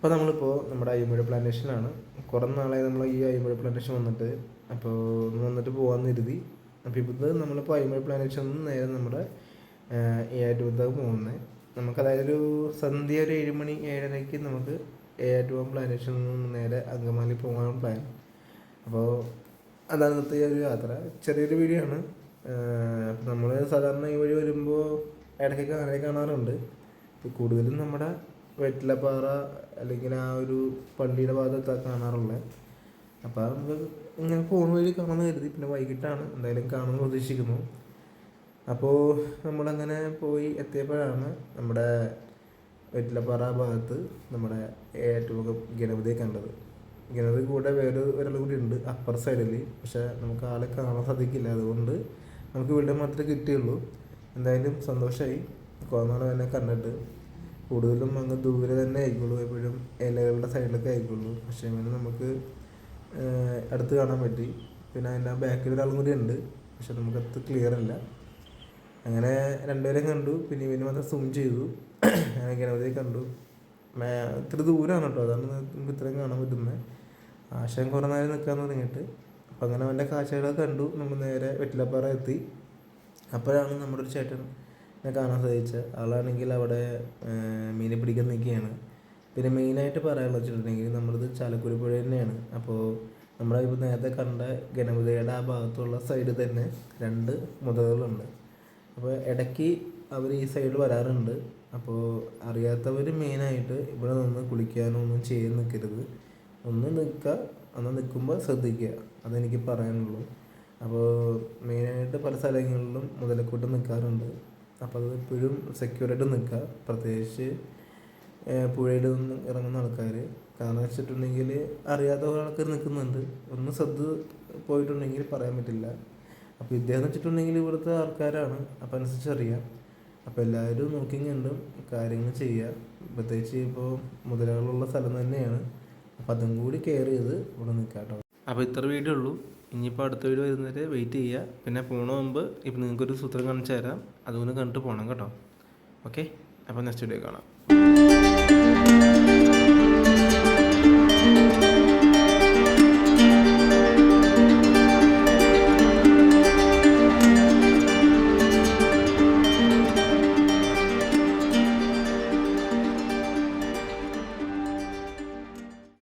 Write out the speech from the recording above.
അപ്പോൾ നമ്മളിപ്പോൾ നമ്മുടെ അയ്യമ്പുഴ പ്ലാന്റേഷനിലാണ് കുറേ നാളായി നമ്മൾ ഈ അയ്യമ്പുഴ പ്ലാന്റേഷൻ വന്നിട്ട്. അപ്പോൾ ഒന്ന് വന്നിട്ട് പോകാമെന്ന് കരുതി. അപ്പോൾ ഇപ്പോൾ നമ്മളിപ്പോൾ അയ്യമ്പുഴ പ്ലാന്റേഷൻ നിന്ന് നേരെ നമ്മുടെ ഏറ്റുപത്താണ് പോകുന്നത് നമുക്ക് അതായത് ഒരു സന്ധ്യ ഒരു ഏഴ് മണി ഏഴരയ്ക്ക് നമുക്ക് ഏറ്റുപോകാൻ പ്ലാന്റേഷനിൽ നിന്ന് നേരെ അങ്കമാലി പോകാൻ പ്ലാൻ അപ്പോൾ അതാണ് ഇന്നത്തെ ഒരു യാത്ര. ചെറിയൊരു വീഡിയോ ആണ്. നമ്മൾ സാധാരണ ഈ വഴി വരുമ്പോൾ ഇടയ്ക്കൊക്കെ അങ്ങനെ കാണാറുണ്ട്. കൂടുതലും നമ്മുടെ വെറ്റിലപ്പാറ അല്ലെങ്കിൽ ആ ഒരു പള്ളിയുടെ ഭാഗത്താണ് കാണാറുള്ളത് അപ്പോൾ നമുക്ക് ഇങ്ങനെ ഫോൺ വഴി കാണാമെന്ന് കരുതി. പിന്നെ വൈകിട്ടാണ് എന്തായാലും കാണുമെന്ന് പ്രതീക്ഷിക്കുന്നു. അപ്പോൾ നമ്മളങ്ങനെ പോയി എത്തിയപ്പോഴാണ് നമ്മുടെ വെറ്റിലപ്പാറ ഭാഗത്ത് നമ്മുടെ ഏറ്റവും ഗണപതിയെ കണ്ടത്. ഗണപതി കൂടെ വേറെ ഒരാൾ കൂടി ഉണ്ട് അപ്പർ സൈഡിൽ പക്ഷേ നമുക്ക് ആളെ കാണാൻ സാധിക്കില്ല. അതുകൊണ്ട് നമുക്ക് ഇവിടെ മാത്രമേ കിട്ടിയുള്ളൂ. എന്തായാലും സന്തോഷമായി കോന്നാണ് എന്നെ കണ്ടിട്ട്. കൂടുതലും അങ്ങ് ദൂരെ തന്നെ ആയിക്കോളൂ. എപ്പോഴും ഇലകളുടെ സൈഡിലൊക്കെ ആയിക്കോളൂ. പക്ഷേ ഇങ്ങനെ നമുക്ക് അടുത്ത് കാണാൻ പറ്റി. പിന്നെ അതിന്റെ ബാക്കിൽ ഒരാളും കൂടി ഉണ്ട്. പക്ഷെ നമുക്കത് ക്ലിയർ അല്ല. അങ്ങനെ രണ്ടുപേരെയും കണ്ടു. പിന്നെ ഇവന് മാത്രം സൂം ചെയ്തു. അങ്ങനെ ഗണപതിയെ കണ്ടു. ഇത്ര ദൂരമാണ് കേട്ടോ. അതാണ് നമുക്ക് ഇത്രയും കാണാൻ പറ്റുന്നത്. ആശയം കുറേ നേരം നിൽക്കാൻ തുടങ്ങിയിട്ട്. അപ്പം അങ്ങനെ അവന്റെ കാഴ്ചകളൊക്കെ കണ്ടു. നമ്മൾ നേരെ വെറ്റിലപ്പാറ എത്തി. അപ്പോഴാണ് നമ്മുടെ ഒരു ചേട്ടൻ എന്നെ കാണാൻ സാധിച്ചത്. ആളാണെങ്കിൽ അവിടെ മീനെ പിടിക്കാൻ നിൽക്കുകയാണ്. പിന്നെ മെയിനായിട്ട് പറയാനുള്ളത് വെച്ചിട്ടുണ്ടെങ്കിൽ നമ്മളിത് ചാലക്കുടി പുഴ തന്നെയാണ്. അപ്പോൾ നമ്മുടെ ഇപ്പോൾ നേരത്തെ കണ്ട ഗണപതിയുടെ ആ ഭാഗത്തുള്ള സൈഡ് തന്നെ രണ്ട് മുതലുകളുണ്ട് അപ്പോൾ ഇടയ്ക്ക് അവർ ഈ സൈഡിൽ വരാറുണ്ട്. അപ്പോൾ അറിയാത്തവർ മെയിനായിട്ട് ഇവിടെ നിന്ന് കുളിക്കാനോ ഒന്നും ചെയ്ത് നിൽക്കരുത്. ഒന്ന് നിൽക്കുക അന്ന് നിൽക്കുമ്പോൾ ശ്രദ്ധിക്കുക. അതെനിക്ക് പറയാനുള്ളൂ. അപ്പോൾ മെയിനായിട്ട് പല സ്ഥലങ്ങളിലും മുതലക്കൂട്ട് നിൽക്കാറുണ്ട്. അപ്പോൾ അത് എപ്പോഴും സെക്യൂറായിട്ട് നിൽക്കുക പ്രത്യേകിച്ച് പുഴയിൽ നിന്ന് ഇറങ്ങുന്ന ആൾക്കാർ കാരണം വെച്ചിട്ടുണ്ടെങ്കിൽ അറിയാത്ത ആൾക്കാർ നിൽക്കുന്നുണ്ട്. ഒന്ന് ശ്രദ്ധ പോയിട്ടുണ്ടെങ്കിൽ പറയാൻ പറ്റില്ല. അപ്പോൾ ഇദ്ദേഹം വെച്ചിട്ടുണ്ടെങ്കിൽ ഇവിടുത്തെ ആൾക്കാരാണ്. അപ്പം അനുസരിച്ച് അറിയാം. അപ്പോൾ എല്ലാവരും നോക്കി കണ്ടും കാര്യങ്ങൾ ചെയ്യുക പ്രത്യേകിച്ച് ഇപ്പോൾ മുതലകളുള്ള സ്ഥലം തന്നെയാണ്. അപ്പോൾ അതും കൂടി കെയർ ചെയ്ത് ഇവിടെ നിൽക്കാം കേട്ടോ അപ്പോൾ ഇത്ര വീഡിയോ ഉള്ളൂ. ഇനിയിപ്പോൾ അടുത്ത വീഡിയോ വരുന്നവരെ വെയിറ്റ് ചെയ്യുക. പിന്നെ പോണ മുമ്പ് ഇപ്പം നിങ്ങൾക്കൊരു സൂത്രം കാണിച്ചു തരാം. അതുകൊണ്ട് കണ്ടിട്ട് പോകണം കേട്ടോ. ഓക്കെ അപ്പോൾ നെക്സ്റ്റ് വീഡിയോ കാണാം.